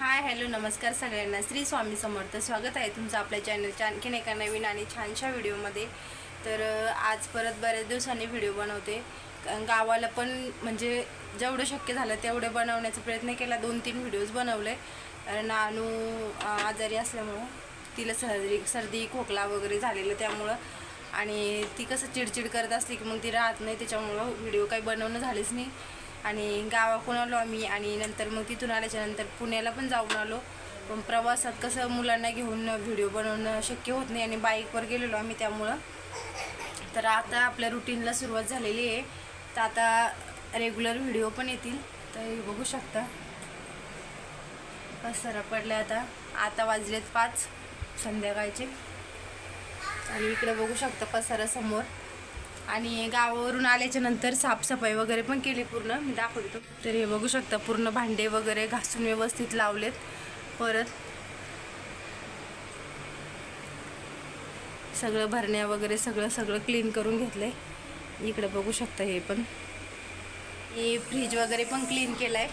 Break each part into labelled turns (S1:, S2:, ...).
S1: Hi hello नमस्कार सगळ्यांना. श्री स्वामी समर्थ. स्वागत आहे तुमचं आपल्या चॅनलच्या आणखीन एका नवीन आणि छानशा व्हिडिओमध्ये. तर आज परत बऱ्याच दिवसांनी व्हिडिओ बनवते. गावाला पण म्हणजे जेवढं शक्य झालं तेवढं बनवण्याचा प्रयत्न केला. दोन तीन व्हिडिओज बनवले. नानू आजारी असल्यामुळं तिला सर्दी सर्दी खोकला वगैरे झालेलं त्यामुळं. आणि ती कसं चिडचिड करत असली की मग ती राहत नाही त्याच्यामुळं व्हिडिओ काही बनवणं झालेच नाही. आणि गावाकडून आलो आम्ही आणि नंतर मग तिथून आल्याच्यानंतर पुण्याला पण जाऊन आलो. पण प्रवासात कसं मुलांना घेऊन व्हिडिओ बनवणं शक्य होत नाही आणि बाईकवर गेलेलो आम्ही त्यामुळं. तर आता आपल्या रुटीनला सुरुवात झालेली आहे. तर आता रेग्युलर व्हिडिओ पण येतील. तर बघू शकता. पसरा पडले आता. आता वाजलेत पाच. संध्याकाळचे. आणि इकडे बघू शकता पसारासमोर आणि गावावरून आल्याच्यानंतर साफसफाई वगैरे पण केली पूर्ण. मी दाखवतो. तर हे बघू शकता पूर्ण भांडे वगैरे घासून व्यवस्थित लावलेत. परत सगळं भरण्या वगैरे सगळं सगळं क्लीन करून घेतलंय. इकडे बघू शकता हे पण. हे फ्रीज वगैरे पण क्लीन केलाय.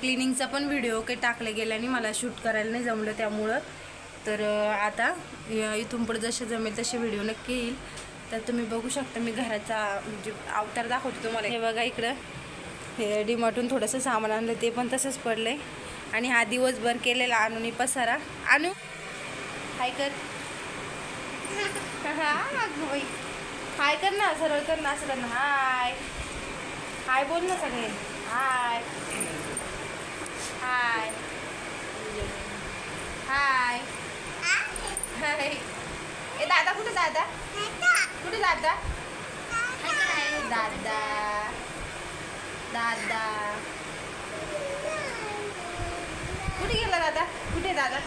S1: क्लिनिंगचा पण व्हिडिओ काही टाकला गेला आणि मला शूट करायला नाही जमलं त्यामुळं. तर आता इथून पुढे जसे जमेल तसे व्हिडिओ नक्की येईल. तर तुम्ही बघू शकता मी घराचा म्हणजे अवतार दाखवते तुम्हाला. हे बघा इकडं. हे डिमाटून थोडंसं सामान आणलं ते पण तसंच पडलंय. आणि हा दिवसभर केलेला आणून पसारा. आणू हाय कर. हां हाय कर ना सरळ कर ना असं ना. हाय. हाय बोल ना सगळे. हाय हाय. हाय. हाय. ए दादा कुठे दादा? कुठे दादा? दादा. दादा. कुठे गेला दादा? कुठे दादा?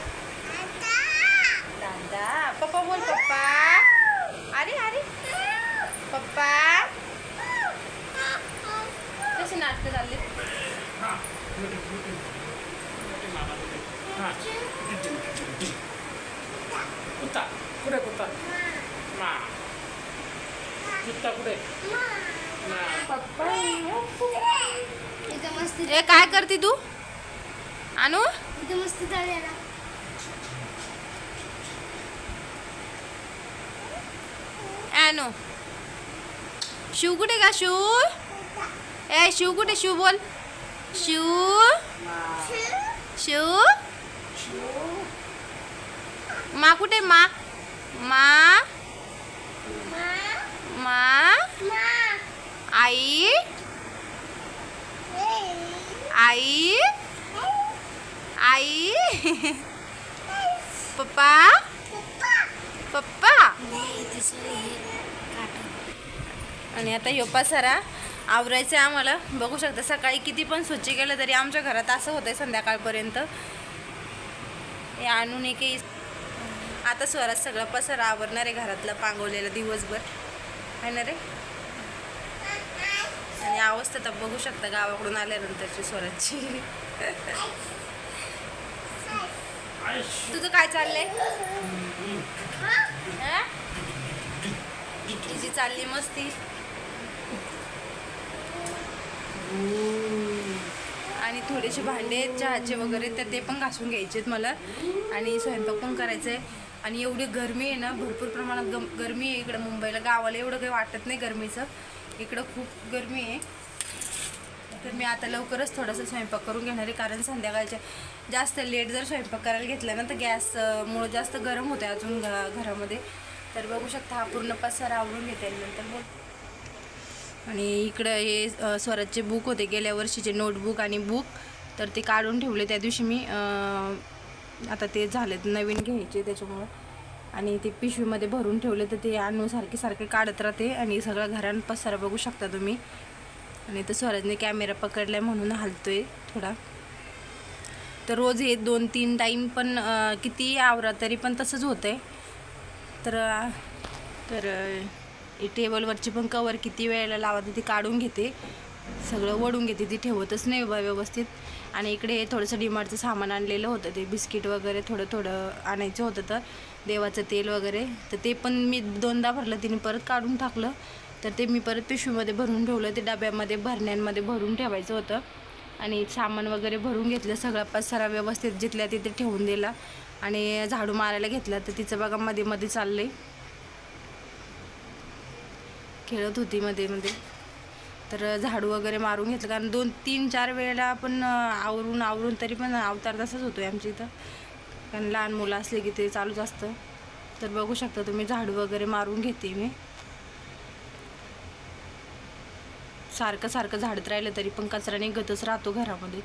S1: दादा पप्पा बोल पप्पा. अरे अरे. पप्पा. कशी नाटकं चालले?
S2: कुत्ता कुठे कुत्ता मा कुत्ता कुठे
S3: मस्त
S1: ए काय करते तू आणू
S3: इथं मस्त झालेला
S1: ॲनो शिव कुठे का शिव ए शिव कुठे शिव बोल शिव शिव मा कुठे मा? मा? मा? आई? आई? आई? पप्पा? पप्पा? आणि आता ह्यो पसारा आवरायचं आहे आम्हाला. बघू शकता सकाळी किती पण स्वच्छ केलं तरी आमच्या घरात असं होतंय संध्याकाळपर्यंत. हे आणून एक आता स्वरात सगळं पसारा आवरणार आहे घरातलं पांगवलेलं दिवसभर. आहे ना रे? आणि अवस्था तर बघू शकता गावाकडून आल्यानंतरची स्वराची तुझं काय चाललंय? हा? तिची चालली मस्ती. आणि थोडेसे भांडे चहाचे वगैरे तर ते पण घासून घ्यायचे आहेत मला. आणि स्वयंपाक पण करायचं आहे आणि एवढी गरमी आहे ना भरपूर प्रमाणात गम गरमी आहे इकडं मुंबईला. गावाला एवढं काही वाटत नाही गरमीचं. इकडं खूप गरमी आहे. तर मी आता लवकरच थोडासा स्वयंपाक करून घेणार आहे कारण संध्याकाळच्या जास्त लेट जर स्वयंपाक करायला घेतला ना तर गॅस जास्त गरम होते अजून घ घरामध्ये. तर बघू शकता हा पूर्ण पसार आवरून घेते नंतर बोल. आणि इकडं हे स्वराजचे बुक होते. गेल्या वर्षीचे नोटबुक आणि बुक तर ते काढून ठेवले त्या दिवशी मी आता ते झालेत नवीन घ्यायचे त्याच्यामुळं. आणि ते पिशवीमध्ये भरून ठेवले तर ते आणून सारखे सारखे काढत राहते आणि सगळं घरान पसारा बघू शकता तुम्ही. आणि तर स्वराजने कॅमेरा पकडलाय म्हणून हलतोय थोडा. तर रोज हे दोन तीन टाईम पण किती आवरा तरी पण तसंच होतंय. तर तर ही टेबलवरची पण कवर किती वेळेला लावते ती काढून घेते. सगळं वडून घेते ती ठेवतच नाही बा व्यवस्थित. आणि इकडे थोडंसं डिमार्टचं सामान आणलेलं होतं ते बिस्किट वगैरे थोडं थोडं आणायचं होतं तर देवाचं तेल वगैरे. तर ते पण मी दोनदा भरलं तिने परत काढून टाकलं. तर ते मी परत पिशवीमध्ये भरून ठेवलं ते डब्यामध्ये भरण्यांमध्ये भरून ठेवायचं होतं. आणि सामान वगैरे भरून घेतलं सगळा पसारा व्यवस्थित जिथल्या तिथे ठेवून दिला. आणि झाडू मारायला घेतला तर तिचं बघा मध्ये मध्ये चाललंय. खेळत होती मध्ये मध्ये तर झाडू वगैरे मारून घेतलं. कारण दोन तीन चार वेळेला आपण आवरून आवरून तरी पण अवतार तसाच आहे आमच्या इथं. कारण लहान मुलं असले की ते चालूच असतं. तर बघू शकता तुम्ही झाडू वगैरे मारून घेते मी. सारखं सारखं झाडत राहिलं तरी पण कचरा निघतच राहतो घरामध्ये.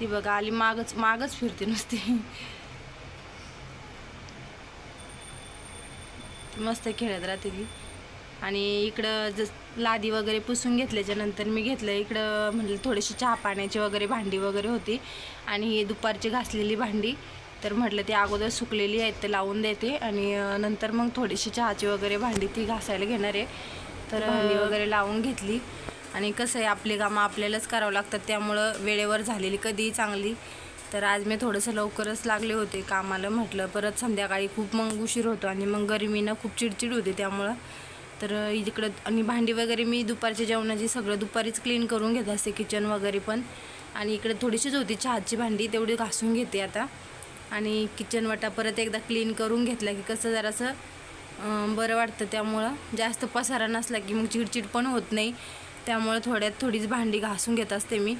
S1: ती बघा आली मागच मागच फिरते नुसती. मस्त खेळत राहते ती. आणि इकडं जस लादी वगैरे पुसून घेतल्याच्या नंतर मी घेतलं. इकडं म्हणलं थोडीशी चहा पाण्याची वगैरे भांडी वगैरे होती. आणि ही दुपारची घासलेली भांडी. तर म्हटलं ती अगोदर सुकलेली आहेत तर लावून देते. आणि नंतर मग थोडीशी चहाची वगैरे भांडी ती घासायला घेणार आहे. तर भांडी वगैरे लावून घेतली. आणि कसं आहे आपली कामं आपल्यालाच करावं लागतात. त्यामुळं वेळेवर झालेली कधीही चांगली. तर आज मी थोडंसं लवकरच लागले होते कामाला. म्हटलं परत संध्याकाळी खूप मग उशीर होतो आणि मग गरमीनं खूप चिडचिड होते त्यामुळं. तर इकडं आणि भांडी वगैरे मी दुपारच्या जेवणाची सगळं दुपारीच क्लीन करून घेत असते किचन वगैरे पण. आणि इकडे थोडीशीच होती चहाची भांडी तेवढी घासून घेते आता. आणि किचन वाटा परत एकदा क्लीन करून घेतला की कसं जरासं बरं वाटतं त्यामुळं. जास्त पसारा नसला की मग चिडचिड पण होत नाही. त्यामुळं थोड्यात थोडीच भांडी घासून घेत असते मी.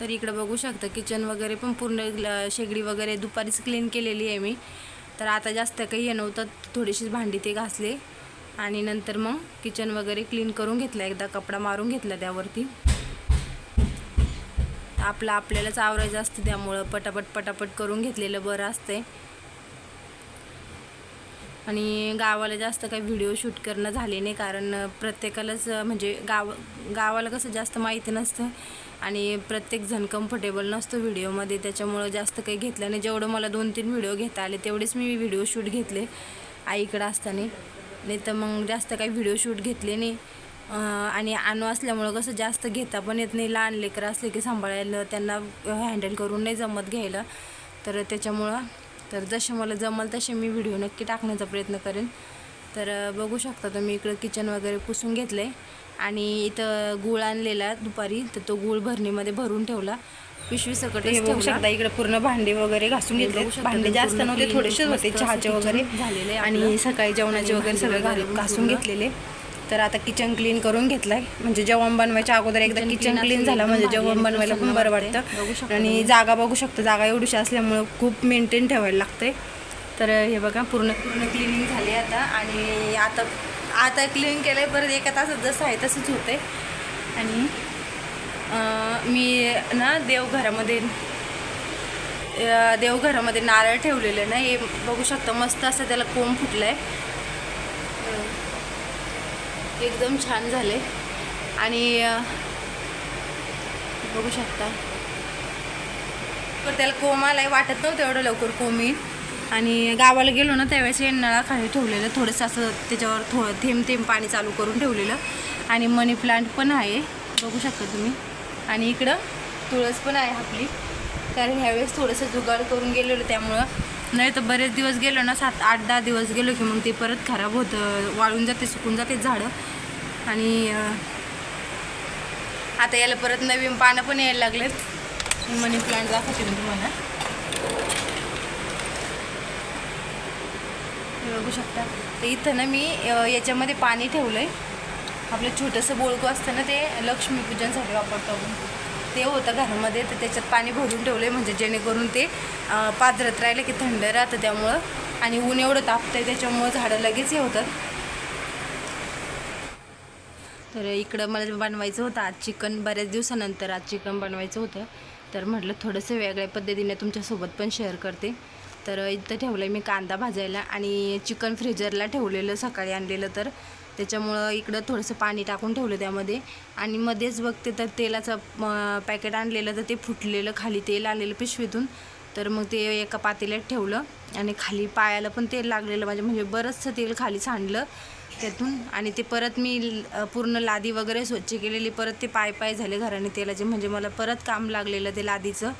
S1: तर इकडं बघू शकता किचन वगैरे पण पूर्ण शेगडी वगैरे दुपारीच क्लीन केलेली आहे मी. तर आता जास्त काही हे नव्हतं थोडीशीच भांडी ते घासले. आणि नंतर मग किचन वगैरे क्लीन करून घेतलं. एकदा कपडा मारून घेतला त्यावरती. आपलं आपल्यालाच आवरायचं असतं त्यामुळं पटापट पटापट करून घेतलेलं बरं असतंय. आणि गावाला जास्त काही व्हिडिओ शूट करणं झाले नाही कारण प्रत्येकालाच म्हणजे गाव गावाला कसं जास्त माहिती नसतं. आणि प्रत्येकजण कम्फर्टेबल नसतो व्हिडिओमध्ये त्याच्यामुळं जास्त काही घेतलं नाही. जेवढं मला दोन तीन व्हिडिओ घेता आले तेवढेच मी व्हिडिओ शूट घेतले. आईकडं असताना. नाही तर मग जास्त काही व्हिडिओ शूट घेतले नाही. आणि आणू असल्यामुळं कसं जास्त घेता पण येत नाही. लहान लेकरं असले की सांभाळायला त्यांना हँडल करून नाही जमत घ्यायला. तर त्याच्यामुळं तर जसे मला जमल तसे मी व्हिडिओ नक्की टाकण्याचा प्रयत्न करेन. तर बघू शकता तुम्ही इकडं किचन वगैरे पुसून घेतलं आहे आणि इथं गूळ आणलेला दुपारी तर तो गूळ भरणीमध्ये भरून ठेवला. पिशवी सकट बघू शकता इकडे पूर्ण भांडी वगैरे घासून घेतले भांडे जास्त नव्हते थोडेसे होते चहाचे वगैरे. झालेले आणि सकाळी जेवणाचे वगैरे सगळे घाल- घासून घेतलेले. तर आता किचन क्लीन करून घेतलंय. म्हणजे जेवण बनवायच्या अगोदर एकदा किचन क्लीन झालं म्हणजे जेवण बनवायला पण बरं वाटतं. आणि जागा बघू शकतो. जागा एवढीशी असल्यामुळं खूप मेंटेन ठेवायला लागते तर हे बघा पूर्ण पूर्ण क्लिनिंग झाली आता. आणि आता आता क्लीन केलंय परत एका तासात जसं आहे तसंच होतंय. आणि मी ना देवघरामध्ये देवघरामध्ये नारळ ठेवलेलं ना हे बघू शकता मस्त असं त्याला कोंब फुटलं आहे एकदम छान झाले आणि बघू शकता. तर त्याला कोंब आलाय वाटत नव्हतं एवढं लवकर कोंब. आणि गावाला गेलो ना त्यावेळेस हे नळाखाली ठेवलेलं थोडंसं असं त्याच्यावर थोडं थेंब थेंब पाणी चालू करून ठेवलेलं. आणि मनी प्लांट पण आहे बघू शकता तुम्ही. आणि इकडं तुळस पण आहे आपली. कारण ह्यावेळेस थोडंसं जुगाड करून गेलेलो त्यामुळं. नाही तर बरेच दिवस गेलो ना सात आठ दहा दिवस गेलो की मग ते परत खराब होतं वाळून जाते सुकून जाते झाडं. आणि आता याला परत नवीन पानं पण यायला लागलेत. मनी प्लांट दाखवते मी तुम्हाला. हे बघू शकता. तर इथं ना मी याच्यामध्ये पाणी ठेवलं आहे आपलं छोटंसं बोळकं असतं ना ते लक्ष्मीपूजनसाठी वापरतो आपण. ते होतं घरामध्ये तर त्याच्यात पाणी भरून ठेवलं आहे म्हणजे जेणेकरून ते पाजरत राहिलं की थंड राहतं त्यामुळं. आणि ऊन एवढं तापतं आहे त्याच्यामुळं झाडं लगेच हे होतात. तर इकडं मला बनवायचं होतं आज चिकन बऱ्याच दिवसानंतर आज चिकन बनवायचं होतं. तर म्हटलं थोडंसं वेगळ्या पद्धतीने तुमच्यासोबत पण शेअर करते. तर इथं ठेवलं आहे मी कांदा भाजायला आणि चिकन फ्रीजरला ठेवलेलं सकाळी आणलेलं तर त्याच्यामुळं इकडं थोडंसं पाणी टाकून ठेवलं त्यामध्ये. आणि मध्येच बघते तर तेलाचं पॅकेट आणलेलं तर ते फुटलेलं खाली तेल आलेलं पिशवीतून. तर मग ते एका पातेल्यात ठेवलं आणि खाली पायाला पण तेल लागलेलं माझ्या म्हणजे बरंचसं तेल खाली सांडलं त्यातून. आणि ते परत मी पूर्ण लादी वगैरे स्वच्छ केलेली परत ते पाय पाय झाले घराने तेलाचे. म्हणजे मला परत काम लागलेलं ते लादीचं.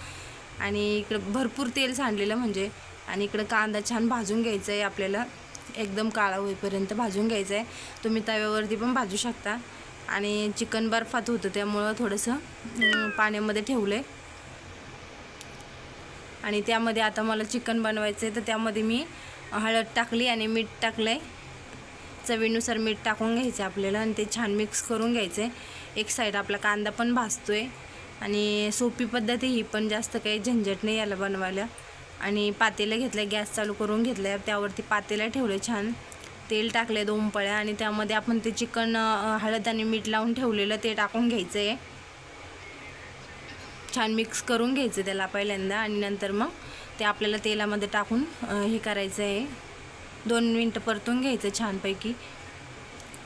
S1: आणि इकडं भरपूर तेल सांडलेलं म्हणजे. आणि इकडं कांदा छान भाजून घ्यायचा आहे आपल्याला. एकदम काळा होईपर्यंत भाजून घ्यायचं आहे तुम्ही तव्यावरती पण भाजू शकता. आणि चिकन बर्फात होतं त्यामुळं थोडंसं पाण्यामध्ये ठेवलं आहे आणि त्यामध्ये आता मला चिकन बनवायचं आहे तर त्यामध्ये मी हळद टाकली आणि मीठ टाकलं आहे चवीनुसार मीठ टाकून घ्यायचं आहे आपल्याला आणि ते छान मिक्स करून घ्यायचं आहे एक साईड आपला कांदा पण भाजतो आहे आणि सोपी पद्धत ही पण जास्त काही झंझट नाही याला बनवायला. आणि पातेलं घेतलं गॅस चालू करून घेतलं त्यावरती पातेलं ठेवलं छान. तेल टाकले दोन पळ्या आणि त्यामध्ये आपण ते चिकन हळद आणि मीठ लावून ठेवलेलं ते टाकून घ्यायचं आहे छान मिक्स करून घ्यायचं त्याला पहिल्यांदा आणि नंतर मग ते आपल्याला तेलामध्ये टाकून हे करायचं आहे दोन मिनटं परतून घ्यायचं छानपैकी.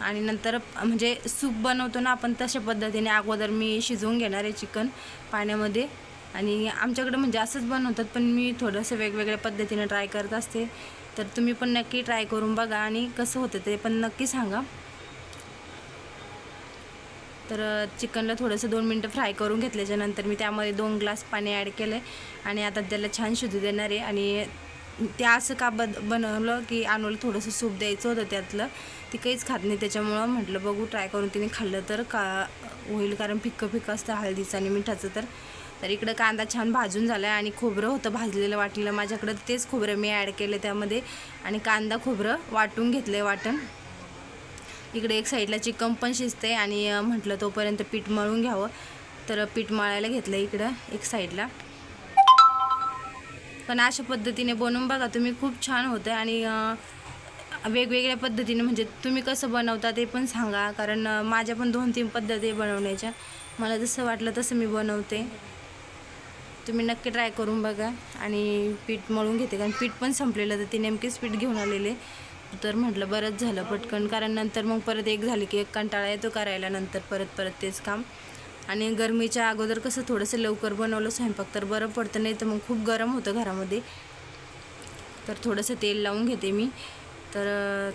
S1: आणि नंतर म्हणजे सूप बनवतो ना आपण तशा पद्धतीने अगोदर मी शिजवून घेणार आहे चिकन पाण्यामध्ये. आणि आमच्याकडं म्हणजे असंच बनवतात पण मी थोडंसं वेगवेगळ्या पद्धतीने ट्राय करत असते. तर तुम्ही पण नक्की ट्राय करून बघा आणि कसं होतं ते पण नक्की सांगा. तर चिकनला थोडंसं दोन मिनटं फ्राय करून घेतल्याच्यानंतर मी त्यामध्ये दोन ग्लास पाणी ॲड केलं आहे आणि आता त्याला छान शिजू देणार आहे. आणि ते असं का बद बनवलं की आणूला थोडंसं सूप द्यायचं होतं त्यातलं. ती काहीच खात नाही त्याच्यामुळं म्हटलं बघू ट्राय करून. तिने खाल्लं तर का होईल कारण फिक्कं फिक्कं असतं हळदीचं आणि मिठाचं तर. तर इकडं कांदा छान भाजून झाला आहे आणि खोबरं होतं भाजलेलं वाटलेलं माझ्याकडं तेच खोबरं मी ॲड केलं त्यामध्ये. आणि कांदा खोबरं वाटून घेतलं आहे वाटण. इकडे एक साईडला चिकन पण शिजते आणि म्हटलं तोपर्यंत पीठ मळून घ्यावं. तर पीठ मळायला घेतलं इकडं एक साईडला पण अशा पद्धतीने बनवून बघा तुम्ही खूप छान होतं आणि वेगवेगळ्या पद्धतीने म्हणजे तुम्ही कसं बनवता ते पण सांगा. कारण माझ्या पण दोन तीन पद्धती बनवण्याच्या. मला जसं वाटलं तसं मी बनवते. तुम्ही नक्की ट्राय करून बघा आणि पीठ मळून घेते कारण पीठ पण संपलेलं तर ते नेमकेच पीठ घेऊन आलेले तर म्हटलं बरंच झालं पटकन कारण नंतर मग परत एक झाली की एक कंटाळा येतो करायला नंतर परत परत तेच काम. आणि गरमीच्या अगोदर कसं थोडंसं लवकर बनवलं स्वयंपाक तर बरं पडतं नाही तर मग खूप गरम होतं घरामध्ये. तर थोडंसं तेल लावून घेते मी. तर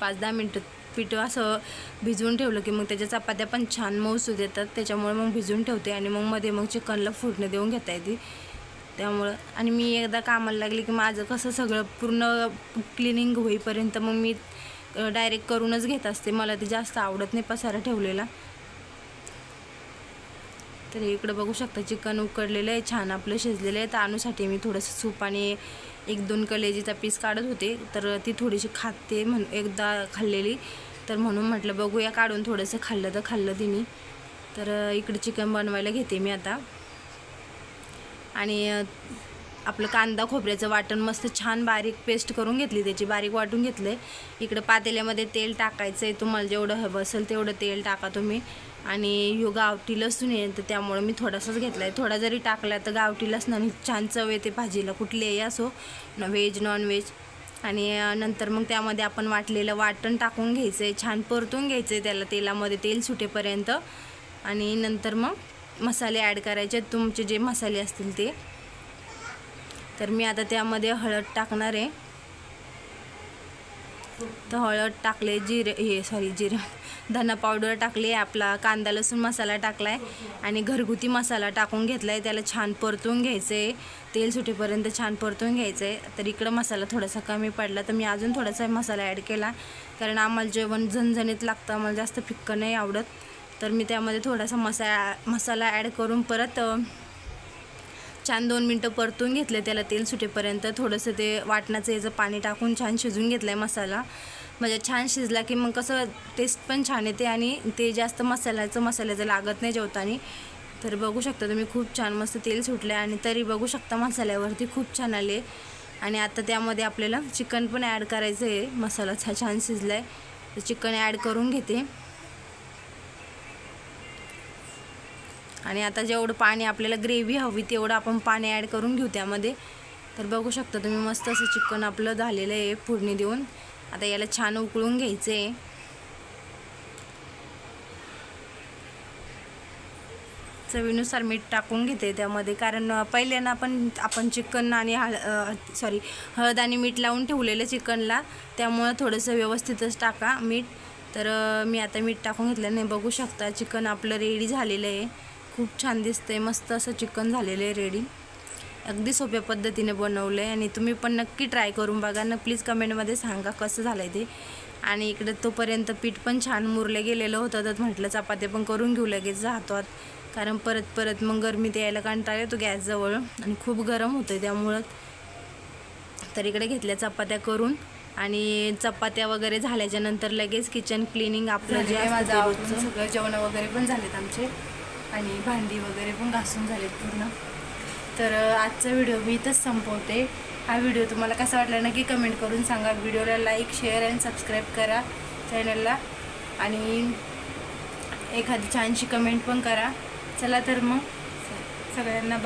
S1: पाच दहा मिनटं पीठ असं भिजवून ठेवलं की मग त्याच्या चपात्या पण छान मऊसू देतात. त्याच्यामुळे मग भिजवून ठेवते आणि मग मध्ये मग चिकनला फुटणं देऊन घेता येते. त्यामुळं आणि मी एकदा कामाला लागली की माझं कसं सगळं पूर्ण क्लिनिंग होईपर्यंत मग मी डायरेक्ट करूनच घेत असते. मला ते जास्त आवडत नाही पसारा ठेवलेला. तर इकडं बघू शकता चिकन उकडलेलं आहे छान आपलं शिजलेलं आहे. तर मी थोडंसं सूप आणि एक दोन कलेजीचा पीस काढत होते. तर ती थोडीशी खाते म्हण एकदा खाल्लेली. तर म्हणून म्हटलं बघूया काढून थोडंसं खाल्लं तर खाल्लं तिने. तर इकडं चिकन बनवायला घेते मी आता. आणि आपलं कांदा खोबऱ्याचं वाटण मस्त छान बारीक पेस्ट करून घेतली त्याची बारीक वाटून घेतलं आहे इकडं पातेल्यामध्ये तेल टाकायचं आहे तुम्हाला जेवढं हवं असेल तेवढं तेल टाका तुम्ही. आणि ह्यो गावठी लसूण आहे तर त्यामुळं मी थोडासाच घेतला आहे थोडा जरी टाकला तर गावठी लसणाने छान चव येते भाजीला कुठलीही असो न व्हेज नॉन व्हेज आणि नंतर मग त्यामध्ये आपण वाटलेलं वाटण टाकून घ्यायचं आहे छान परतून घ्यायचं आहे त्याला तेलामध्ये तेल सुटेपर्यंत. आणि नंतर मग मसाले ॲड करायचे. तुमचे जे मसाले असतील ते. तर मी आता त्यामध्ये हळद टाकणार आहे. तर हळद टाकले जिरे हे सॉरी जिरे धना पावडर टाकली आपला कांदा लसूण मसाला टाकला आहे आणि घरगुती मसाला टाकून घेतला आहे त्याला छान परतून घ्यायचं. आहे तेल सुटेपर्यंत छान परतून घ्यायचं. आहे तर इकडं मसाला थोडासा कमी पडला तर मी अजून थोडासा मसाला ॲड केला. कारण आम्हाला जेवण झणझणीत लागतं. आम्हाला जास्त फिक्कं नाही आवडत. तर मी त्यामध्ये थोडासा मसा मसाला ॲड करून परत छान दोन मिनटं परतून घेतले त्याला तेल सुटेपर्यंत. थोडंसं ते वाटणाचं याचं पाणी टाकून छान शिजून घेतलं आहे मसाला. म्हणजे छान शिजला की मग कसं टेस्ट पण छान येते आणि ते जास्त मसाल्याचं मसाल्याचं लागत नाही जेवताना. तर बघू शकता तुम्ही खूप छान मस्त तेल सुटलं आहे आणि तरी बघू शकता मसाल्यावरती खूप छान आले. आणि आता त्यामध्ये आपल्याला चिकन पण ॲड करायचं आहे मसाला छा- छान शिजला आहे तर चिकन ॲड करून घेते. आणि आता जेवढं पाणी आपल्याला ग्रेव्ही हवी तेवढं आपण पाणी ॲड करून घेऊ त्यामध्ये. तर बघू शकता तुम्ही मस्त असं चिकन आपलं झालेलं आहे फोडणी देऊन. आता याला छान उकळून घ्यायचं आहे चवीनुसार मीठ टाकून घेते त्यामध्ये कारण पहिल्यांदा आपण आपण चिकन आणि हळ सॉरी हळद आणि मीठ लावून ठेवलेलं चिकनला त्यामुळं थोडंसं व्यवस्थितच टाका मीठ. तर मी आता मीठ टाकून घेतलं नाही. बघू शकता चिकन आपलं रेडी झालेलं आहे. खूप छान दिसतंय. मस्त असं चिकन झालेलं आहे रेडी अगदी सोप्या पद्धतीने बनवलं आहे आणि तुम्ही पण नक्की ट्राय करून बघा. ना प्लीज कमेंटमध्ये सांगा कसं झालं आहे ते. आणि इकडे तोपर्यंत पीठ पण छान मुरले गेलेलं होतं. तर म्हटलं चपात्या पण करून घेऊ लगेच. हातात कारण परत परत मग गरमीत यायला कंटाळा येतो गॅसजवळ. आणि खूप गरम होतं त्यामुळं. तर इकडे घेतल्या चपात्या करून. आणि चपात्या वगैरे झाल्याच्यानंतर लगेच किचन क्लिनिंग आपलं जे
S3: आहे माझं. सगळं जेवण वगैरे पण झालेत आमचे. आणि भांडी वगैरे पण घासून झालेत पूर्ण. तर आजचा व्हिडिओ मी इथंच संपवते. हा व्हिडिओ तुम्हाला कसा वाटला नक्की कमेंट करून सांगा. व्हिडिओला लाईक शेअर अँड सबस्क्राईब करा चॅनलला आणि एखादी छानशी कमेंट पण करा. चला तर मग. सगळ्यांना बा